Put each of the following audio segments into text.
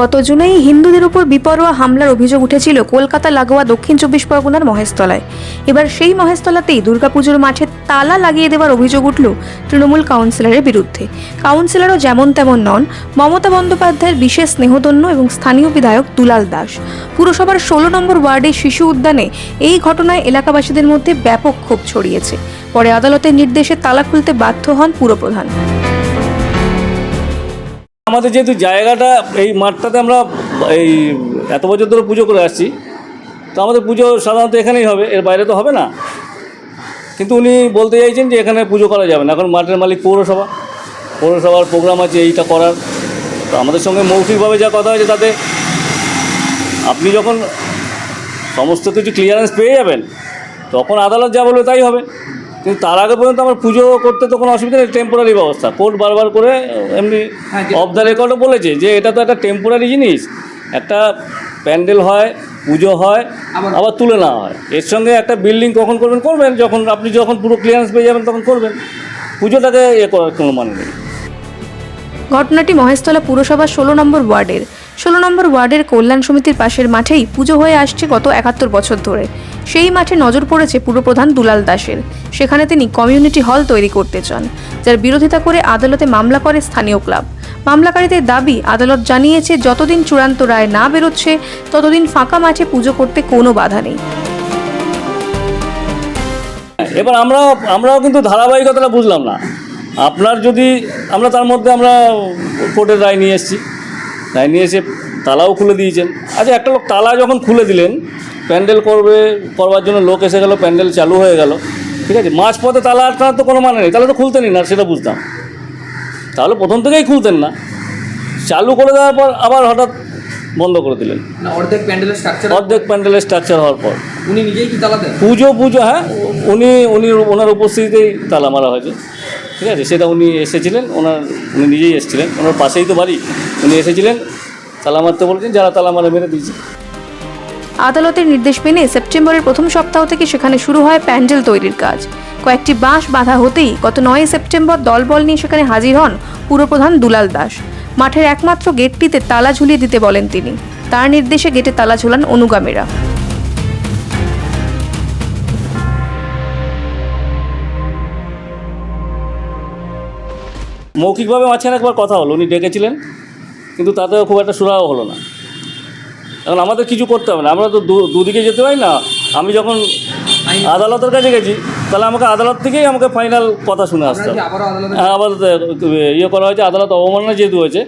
গত জুনেই হিন্দুদের উপর বিপরোয়া হামলার অভিযোগ উঠেছিল কলকাতা লাগোয়া দক্ষিণ চব্বিশ পরগনার মহেশতলায়। এবার সেই মহেশতলাতেই দুর্গাপুজোর মাঠে তালা লাগিয়ে দেওয়ার অভিযোগ উঠল তৃণমূল কাউন্সিলরের বিরুদ্ধে। কাউন্সিলরও যেমন তেমন নন, মমতা বন্দ্যোপাধ্যায়ের বিশেষ স্নেহধন্য এবং স্থানীয় বিধায়ক দুলাল দাস। পুরসভার ষোলো নম্বর ওয়ার্ডে শিশু উদ্যানে এই ঘটনায় এলাকাবাসীদের মধ্যে ব্যাপক ক্ষোভ ছড়িয়েছে। পরে আদালতের নির্দেশে তালা খুলতে বাধ্য হন পুরপ্রধান। আমাদের যেহেতু জায়গাটা, এই মাঠটাতে আমরা এই এত বছর ধরে পুজো করে আসছি, তো আমাদের পুজো সাধারণত এখানেই হবে, এর বাইরে তো হবে না। কিন্তু উনি বলতে চাইছেন যে এখানে পুজো করা যাবে না, এখন মাঠের মালিক পৌরসভা, পৌরসভার প্রোগ্রাম আছে, এইটা করার। তো আমাদের সঙ্গে মৌখিকভাবে যা কথা হয়েছে তাতে আপনি যখন সমস্ত কিছু ক্লিয়ারেন্স পেয়ে যাবেন, তখন আদালত যা বলবে তাই হবে। কিন্তু তার আগে পর্যন্ত আমার পুজো করতে তো কোনো অসুবিধা নেই টেম্পোরারি ব্যবস্থা। কোর্ট বারবার করে এমনি অফ দ্য রেকর্ডও বলেছে যে এটা তো একটা টেম্পোরারি জিনিস। একটা প্যান্ডেল হয় পুজো হয় আবার তুলে নেওয়া হয়। এর সঙ্গে একটা বিল্ডিং কখন করবেন করবেন। যখন আপনি যখন পুরো ক্লিয়ারেন্স পেয়ে যাবেন তখন করবেন। পুজোটাকে এ করার কোনো মানে নেই। ঘটনাটি মহেশতলা পুরসভার ষোলো নম্বর ওয়ার্ডের। ষোলো নম্বর ওয়ার্ডের কল্যাণ সমিতির পাশের মাঠেই পুজো হয়ে আসছে গত একাত্তর বছর ধরে। সেই মাঠে নজর পড়েছে পুরপ্রধান দুলাল দাসের। সেখানে তিনি কমিউনিটি হল তৈরি করতে চান, যার বিরোধিতা করে আদালতে মামলা করে স্থানীয় ক্লাব। মামলাকারীদের দাবি, আদালত জানিয়েছে, যতদিন চূড়ান্ত রায় না বেরোচ্ছে, ততদিন ফাঁকা মাঠে পুজো করতে কোনো বাধা নেই। এবার আমরা আমরাও কিন্তু ধারাবাহিকতাটা বুঝলাম না। আপনার যদি, আমরা তার মধ্যে আমরা কোর্টের রায় নিয়ে এসেছি। রায় নিয়ে এসে তালাও খুলে দিয়েছেন। আচ্ছা একটা লোক তালা যখন খুলে দিলেন প্যান্ডেল করবে করবার জন্য লোক এসে গেল প্যান্ডেল চালু হয়ে গেল। ঠিক আছে? মাঝ পথে তালা আটকানোর তো কোনো মানে নেই। তাহলে তো খুলতেনই না সেটা বুঝতাম। তাহলে প্রথম থেকেই খুলতেন না। চালু করে দেওয়ার পর আবার হঠাৎ বন্ধ করে দিলেন। অর্ধেক প্যান্ডেলের স্ট্রাকচার অর্ধেক প্যান্ডেলের স্ট্রাকচার হওয়ার পর। উনি নিজেই কি তালা দেন? পুজো পুজো হ্যাঁ উনি উনি ওনার উপস্থিতিতেই তালা মারা হয়েছে। ঠিক আছে? সেটা উনি এসেছিলেন ওনার উনি নিজেই এসেছিলেন। ওনার পাশেই তো বাড়ি। উনি এসেছিলেন তালা মারতে বলেছেন যারা তালা মারা মেরে দিয়েছে। আদালতের নির্দেশ মেনে সেপ্টেম্বরের প্রথম সপ্তাহ থেকে সেখানে শুরু হয় প্যান্ডেল তৈরির কাজ। কয়েকটি বাঁশ বাঁধা হতেই গত নয় সেপ্টেম্বর দলবল নিয়ে সেখানে হাজির হন পুরপ্রধান দুলাল দাস। মাঠের একমাত্র গেটটিতে তালা ঝুলিয়ে দিতে বলেন তিনি। তার নির্দেশে গেটে তালা ঝোলান অনুগামীরা। মৌখিকভাবে মাঝখানে একবার কথা হলো, উনি ডেকেছিলেন, কিন্তু তাতেও খুব একটা সুরাও হলো না। এখন আমাদের কিছু করতে হবে না। আমরা তো দু- দুদিকে যেতে পারি না। আমি যখন আদালতের কাছে গেছি তাহলে আমাকে আদালত থেকেই আমাকে ফাইনাল কথা শুনে আসতে হবে। আদালতে হ্যাঁ আবার ইয়ে করা হয়েছে আদালত অবমাননা যেহেতু হয়েছে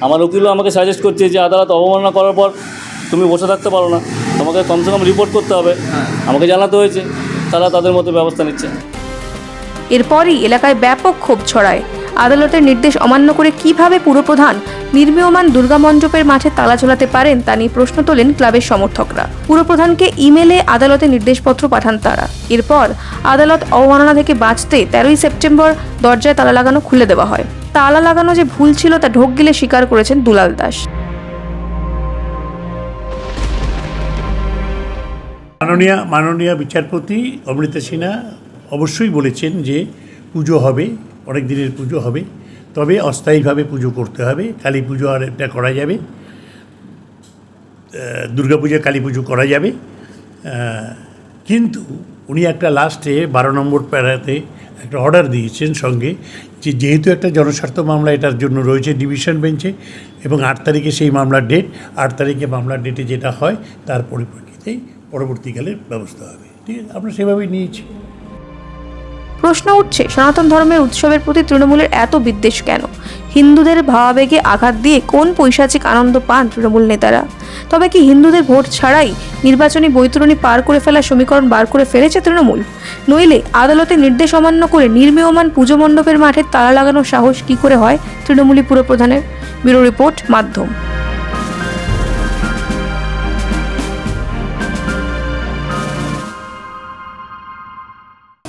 আমার উকিলও আমাকে সাজেস্ট করছে যে আদালত অবমাননা করার পর তুমি বসে থাকতে পারো না। তোমাকে কমসে কম রিপোর্ট করতে হবে। আমাকে জানাতে হয়েছে তারা তাদের মতো ব্যবস্থা নিচ্ছে। এরপরই এলাকায় ব্যাপক ক্ষোভ ছড়ায়। আদালতের নির্দেশ অমান্য করে কীভাবে পুরপ্রধান নির্মীয়মান দুর্গা মণ্ডপের মাঠে তালা ঝোলাতে পারেন তা নিয়ে প্রশ্ন তোলেন ক্লাবের সমর্থকরা। পুরপ্রধানকে ইমেলে আদালতে নির্দেশপত্র পাঠান তারা। এরপর আদালত অবমাননা থেকে বাঁচতে তেরোই সেপ্টেম্বর দরজায় তালা লাগানো খুলে দেওয়া হয়। তালা লাগানো যে ভুল ছিল তা ঢোক গিলে স্বীকার করেছেন দুলাল দাস। মাননীয় মাননীয় বিচারপতি অমৃতা সিনহা অবশ্যই বলেছেন যে পুজো হবে। অনেক দিনের পুজো হবে। তবে অস্থায়ীভাবে পুজো করতে হবে। কালী পুজো আর এটা করা যাবে। দুর্গা পুজো কালী পুজো করা যাবে। কিন্তু উনি একটা লাস্টে বারো নম্বর প্যারাতে একটা অর্ডার দিয়েছেন সঙ্গে যে যেহেতু একটা জনস্বার্থ মামলা এটার জন্য রয়েছে ডিভিশন বেঞ্চে এবং আট তারিখে সেই মামলার ডেট আট তারিখে মামলার ডেটে যেটা হয় তার পরিপ্রেক্ষিতেই পরবর্তীকালে ব্যবস্থা হবে। ঠিক আছে? আমরা সেভাবেই নিয়েছি। প্রশ্ন উঠছে, সনাতন ধর্মের উৎসবের প্রতি তৃণমূলের এত বিদ্বেষ কেন? হিন্দুদের ভাবাবেগে আঘাত দিয়ে কোন পৈশাচিক আনন্দ পান তৃণমূল নেতারা? তবে কি হিন্দুদের ভোট ছাড়াই নির্বাচনী বৈতরণী পার করে ফেলা সমীকরণ বার করে ফেলেছে তৃণমূল? নইলে আদালতে নির্দেশ অমান্য করে নির্মীয়মান পুজো মণ্ডপের মাঠে তালা লাগানোর সাহস কি করে হয় তৃণমূলী পুরপ্রধানের? ব্যুরো রিপোর্ট মাধ্যম।